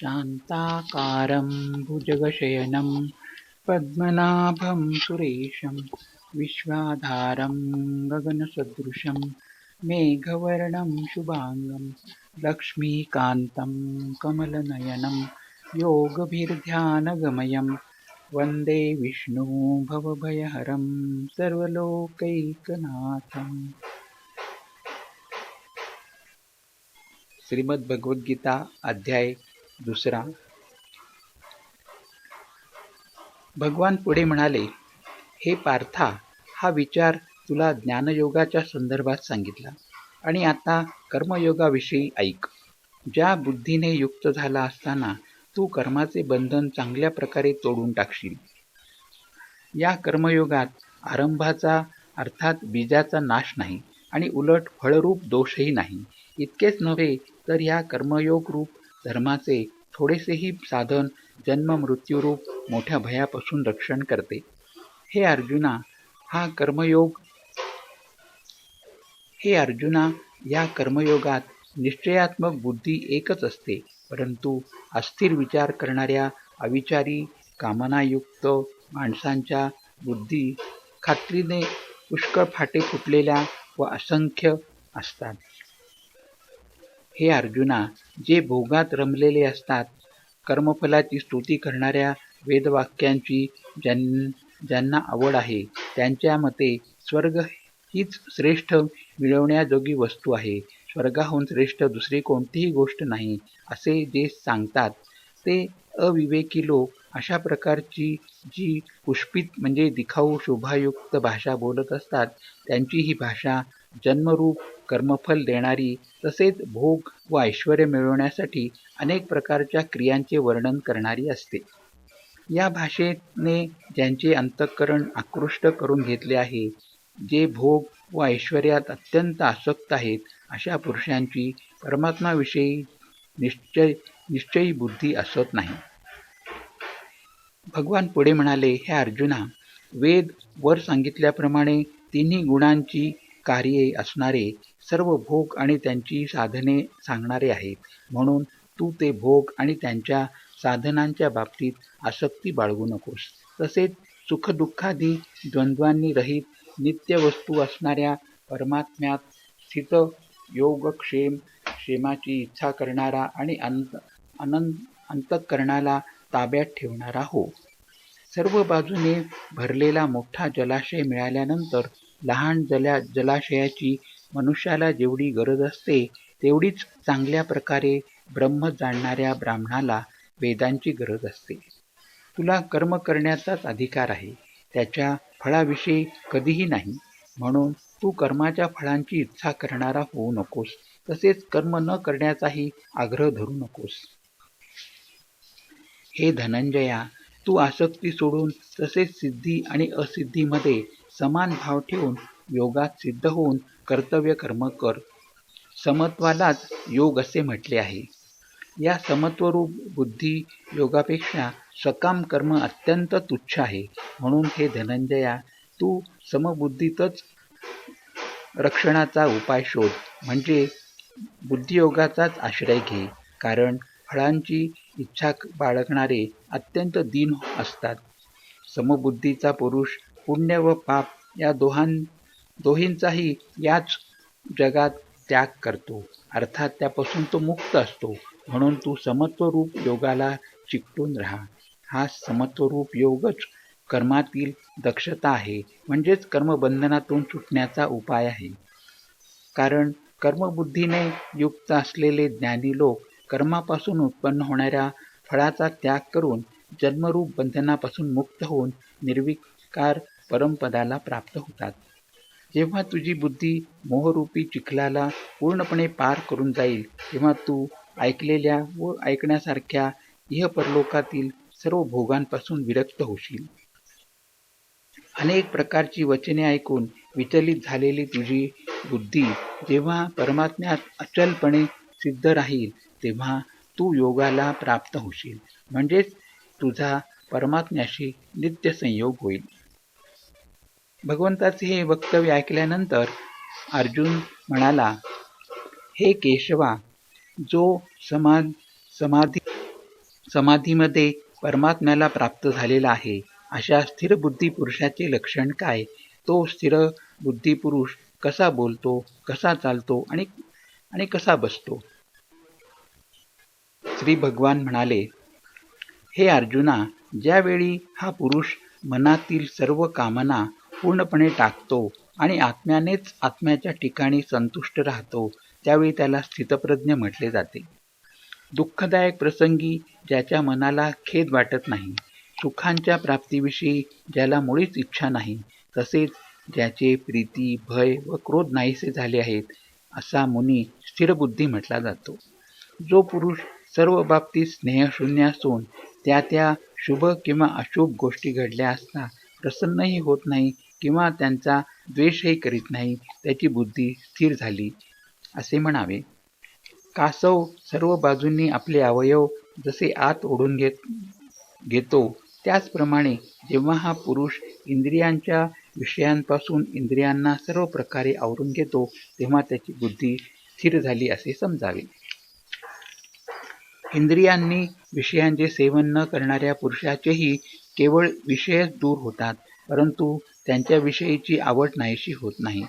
शान्ताकारं भुजगशयनं पद्मनाभं सुरेशं विश्वाधारं गगनसदृशं मेघवर्णं शुभाङ्गं लक्ष्मीकान्तं कमलनयनं योगभिर्ध्यानगमयं वन्दे विष्णु भवभयहरं सर्वलोकैकनाथम्। श्रीमद्भगवद्गीता अध्याय दुसरा. भगवान पुढे म्हणाले हे पार्था हा विचार तुला ज्ञानयोगाच्या संदर्भात सांगितला. आणि आता कर्मयोगाविषयी ऐक. ज्या बुद्धीने युक्त झाला असताना तू कर्माचे बंधन चांगल्या प्रकारे तोडून टाकशील. या कर्मयोगात आरंभाचा अर्थात बीजाचा नाश नाही आणि उलट फळरूप दोषही नाही. इतकेच नव्हे तर या कर्मयोग रूप धर्माचे थोडेसेही साधन जन्म मृत्यूरूप मोठ्या भयापासून रक्षण करते. हे अर्जुना हा कर्मयोग हे अर्जुना या कर्मयोगात निश्चयात्मक बुद्धी एकच असते परंतु अस्थिर विचार करणाऱ्या अविचारी कामनायुक्त माणसांच्या बुद्धी खात्रीने पुष्कळ फाटे फुटलेल्या व असंख्य असतात. हे अर्जुना जे भोगात रमलेले असतात कर्मफलाची स्तुती करणाऱ्या वेदवाक्यांची ज्यां ज्यांना आवड आहे त्यांच्या मते स्वर्ग हीच श्रेष्ठ मिळवण्याजोगी वस्तू आहे. स्वर्गाहून श्रेष्ठ दुसरी कोणतीही गोष्ट नाही असे जे सांगतात ते अविवेकी लोक अशा प्रकारची जी पुष्पित म्हणजे दिखाऊ शोभायुक्त भाषा बोलत असतात त्यांची ही भाषा जन्मरूप कर्मफल देणारी तसेच भोग व ऐश्वर मिळवण्यासाठी अनेक प्रकारच्या क्रियांचे वर्णन करणारी असते. या भाषेने ज्यांचे अंतःकरण आकृष्ट करून घेतले आहे जे भोग व ऐश्वर्यात अत्यंत आसक्त आहेत अशा पुरुषांची परमात्माविषयी निश्चय निश्चयी बुद्धी असत नाही. भगवान पुढे म्हणाले हे अर्जुना वेद वर सांगितल्याप्रमाणे तिन्ही गुणांची कार्ये असणारे सर्व भोग आणि त्यांची साधने सांगणारे आहेत. म्हणून तू ते भोग आणि त्यांच्या साधनांच्या बाबतीत आसक्ती बाळगू नकोस. तसेच सुखदुःखादी द्वंद्वांनी रहित नित्य वस्तू असणाऱ्या परमात्म्यात स्थित योगक्षेम क्षेमाची इच्छा करणारा आणि अंत अनंत अंतःकरणाला ताब्यात ठेवणारा हो. सर्व बाजूने भरलेला मोठा जलाशय मिळाल्यानंतर लहान जला जलाशयाची मनुष्याला जेवढी गरज असते तेवढीच चांगल्या प्रकारे ब्रह्म जाणणाऱ्या ब्राह्मणाला वेदांची गरज असते. तुला कर्म करण्याचाच अधिकार आहे त्याच्या फळाविषयी कधीही नाही. म्हणून तू कर्माच्या फळांची इच्छा करणारा होऊ नकोस तसेच कर्म न करण्याचाही आग्रह धरू नकोस. हे धनंजया तू आसक्ती सोडून तसेच सिद्धी आणि असिद्धीमध्ये समान भाव ठेवून योगात सिद्ध होऊन कर्तव्य कर्म कर. समत्वालाच योग असे म्हटले आहे. या समत्वरूप बुद्धी योगापेक्षा सकाम कर्म अत्यंत तुच्छ आहे. म्हणून हे धनंजया तू समबुद्धीतच रक्षणाचा उपाय शोध. म्हणजे बुद्धियोगाचाच आश्रय घे. कारण फळांची इच्छा बाळगणारे अत्यंत दीन असतात. समबुद्धीचा पुरुष पुण्य व पाप या दोहां दोहींचाही याच जगात त्याग करतो. अर्थात त्यापासून तो मुक्त असतो. म्हणून तू समत्वरूप योगाला चिकटून राहा. हा समत्वरूप योगच कर्मातील दक्षता आहे. म्हणजेच कर्मबंधनातून सुटण्याचा उपाय आहे. कारण कर्मबुद्धीने युक्त असलेले ज्ञानी लोक कर्मापासून उत्पन्न होणाऱ्या फळाचा त्याग करून जन्मरूप बंधनापासून मुक्त होऊन निर्विकार परमपदाला प्राप्त होतात. जेव्हा तुझी बुद्धी मोहरूपी चिखलाला पूर्णपणे पार करून जाईल तेव्हा तू ऐकलेल्या व ऐकण्यासारख्या इह परलोकातील सर्व भोगांपासून विरक्त होशील. अनेक प्रकारची वचने ऐकून विचलित झालेली तुझी बुद्धी जेव्हा परमात्म्यात अचलपणे सिद्ध राहील तेव्हा तू योगाला प्राप्त होशील. म्हणजेच तुझा परमात्म्याशी नित्य संयोग होईल. भगवंताचे हे वक्तव्य ऐकल्यानंतर अर्जुन म्हणाला हे केशवा जो समा समाधी समाधीमध्ये परमात्म्याला प्राप्त झालेला आहे अशा स्थिर बुद्धी पुरुषाचे लक्षण काय? तो स्थिर बुद्धी पुरुष कसा बोलतो कसा चालतो आणि आणि कसा बसतो? श्री भगवान म्हणाले हे अर्जुना ज्यावेळी हा पुरुष मनातील सर्व कामना पूर्णपणे टाकतो आणि आत्म्यानेच आत्म्याच्या ठिकाणी संतुष्ट राहतो त्यावेळी त्याला स्थितप्रज्ञ म्हटले जाते. दुःखदायक प्रसंगी ज्याच्या मनाला खेद वाटत नाही सुखांच्या प्राप्तीविषयी ज्याला मुळीच इच्छा नाही तसेच ज्याचे प्रीती भय व क्रोध नाहीसे झाले आहेत असा मुनी स्थिरबुद्धी म्हटला जातो. जो पुरुष सर्व बाबतीत स्नेहशून्य असून त्या त्या शुभ किंवा अशुभ गोष्टी घडल्या असता प्रसन्नही होत नाही किंवा त्यांचा द्वेषही करीत नाही त्याची बुद्धी स्थिर झाली असे म्हणावे. कासव सर्व बाजूंनी आपले अवयव जसे आत ओढून घेत घेतो त्याचप्रमाणे जेव्हा हा पुरुष इंद्रियांच्या विषयांपासून इंद्रियांना सर्व प्रकारे आवरून घेतो तेव्हा त्याची बुद्धी स्थिर झाली असे समजावे. इंद्रियांनी विषयांचे सेवन न करणाऱ्या पुरुषाचेही केवळ विषयच दूर होतात परंतु त्यांच्याविषयीची आवड नाहीशी होत नाही.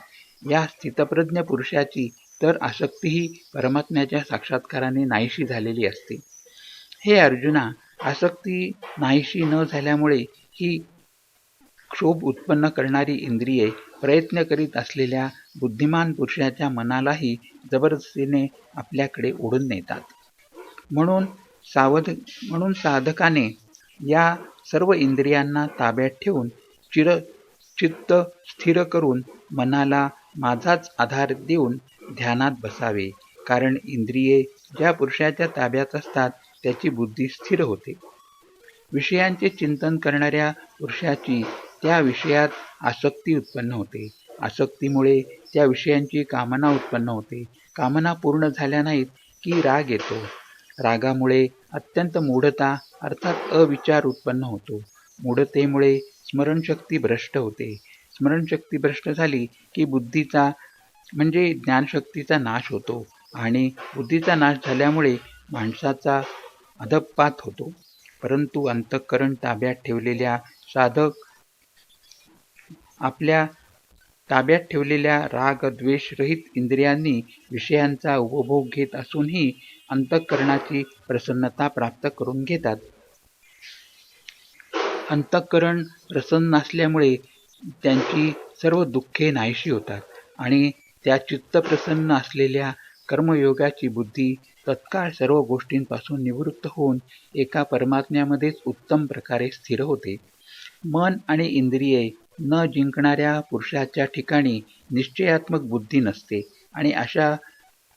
या स्थितप्रज्ञ पुरुषाची तर आसक्तीही परमात्म्याच्या साक्षात्काराने नाहीशी झालेली असते. हे अर्जुना आसक्ती नाहीशी न झाल्यामुळे ही क्षोभ उत्पन्न करणारी इंद्रिये प्रयत्न करीत असलेल्या बुद्धिमान पुरुषाच्या मनालाही जबरदस्तीने आपल्याकडे ओढून नेतात. म्हणून सावध म्हणून साधकाने या सर्व इंद्रियांना ताब्यात ठेवून चिर चित्त स्थिर करून मनाला माझाच आधार देऊन ध्यानात बसावे. कारण इंद्रिये ज्या पुरुषाच्या ताब्यात असतात त्याची बुद्धी स्थिर होते. विषयांचे चिंतन करणाऱ्या पुरुषाची त्या विषयात आसक्ती उत्पन्न होते. आसक्तीमुळे त्या विषयांची कामना उत्पन्न होते. कामना पूर्ण झाल्या नाहीत की राग येतो. रागामुळे अत्यंत मूढता अर्थात अविचार उत्पन्न होतो. मूढतेमुळे स्मरणशक्ती भ्रष्ट होते. स्मरणशक्ती भ्रष्ट झाली की बुद्धीचा म्हणजे ज्ञानशक्तीचा नाश होतो आणि बुद्धीचा नाश झाल्यामुळे माणसाचा अधपात होतो. परंतु अंतःकरण ताब्यात ठेवलेल्या साधक आपल्या ताब्यात ठेवलेल्या राग द्वेषरहित इंद्रियांनी विषयांचा उपभोग घेत असूनही अंतःकरणाची प्रसन्नता प्राप्त करून घेतात. अंतःकरण प्रसन्न असल्यामुळे त्यांची सर्व दुःखे नाहीशी होतात आणि त्या चित्त प्रसन्न असलेल्या कर्मयोगाची बुद्धी तत्काळ सर्व गोष्टींपासून निवृत्त होऊन एका परमात्म्यामध्येच उत्तम प्रकारे स्थिर होते. मन आणि इंद्रिये न जिंकणाऱ्या पुरुषाच्या ठिकाणी निश्चयात्मक बुद्धी नसते आणि अशा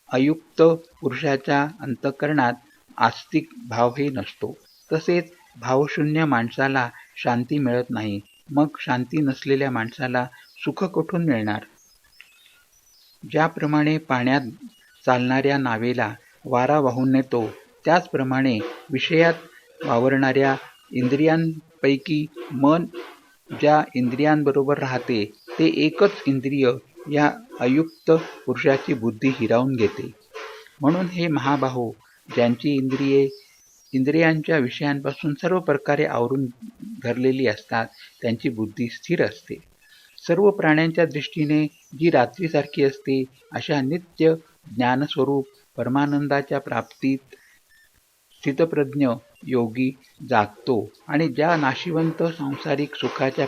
अयुक्त पुरुषाच्या अंतःकरणात आस्तिक भावही नसतो. तसेच भावशून्य माणसाला शांती मिळत नाही. मग शांती नसलेल्या माणसाला सुख कुठून मिळणार? ज्याप्रमाणे पाण्यात चालणाऱ्या नावेला वारा वाहून नेतो त्याचप्रमाणे विषयात वावरणाऱ्या इंद्रियांपैकी मन ज्या इंद्रियांबरोबर राहते ते एकच इंद्रिय या अयुक्त पुरुषाची बुद्धी हिरावून घेते. म्हणून हे महाबाहू ज्यांची इंद्रिये इंद्रियांच्या विषयांपासून सर्व प्रकारे आवरून धरलेली असतात त्यांची बुद्धी स्थिर असते. सर्व प्राण्यांच्या दृष्टीने जी रात्रीसारखी असते अशा नित्य ज्ञानस्वरूप परमानंदाच्या प्राप्तीत स्थितप्रज्ञ योगी जागतो आणि ज्या नाशिवंत सांसारिक सुखाच्या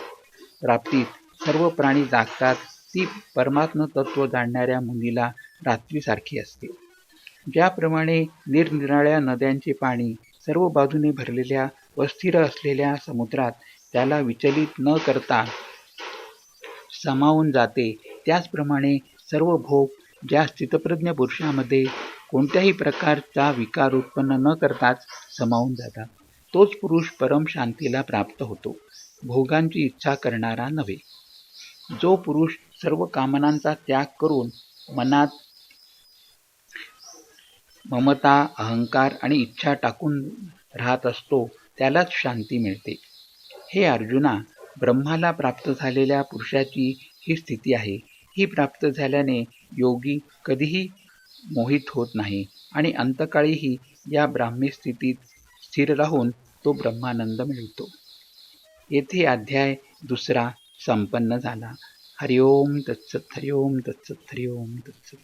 प्राप्तीत सर्व प्राणी जागतात ती परमात्म तत्व जाणणाऱ्या मुनीला रात्रीसारखी असते. ज्याप्रमाणे निरनिराळ्या नद्यांचे पाणी सर्व बाजूने भरलेल्या वस्थिर असलेल्या समुद्रात त्याला विचलित न करता समावून जाते. त्याचप्रमाणे सर्व भोग ज्या स्थितप्रज्ञ पुरुषामध्ये कोणत्याही प्रकारचा विकार उत्पन्न न करताच समावून जातात. तोच पुरुष परम शांतीला प्राप्त होतो. भोगांची इच्छा करणारा नव्हे. जो पुरुष सर्व कामनांचा त्याग करून मनात ममता अहंकार आणि इच्छा टाकून राहत असतो त्यालाच शांती मिळते. हे अर्जुना ब्रह्माला प्राप्त झालेल्या पुरुषाची ही स्थिती आहे. ही प्राप्त झाल्याने योगी कधीही मोहित होत नाही आणि अंतकाळीही या ब्राह्मी स्थितीत स्थिर राहून तो ब्रह्मानंद मिळतो. येथे अध्याय दुसरा संपन्न झाला. हरिओम तत्सत हरिओम तत्सत हरिओम तत्सत.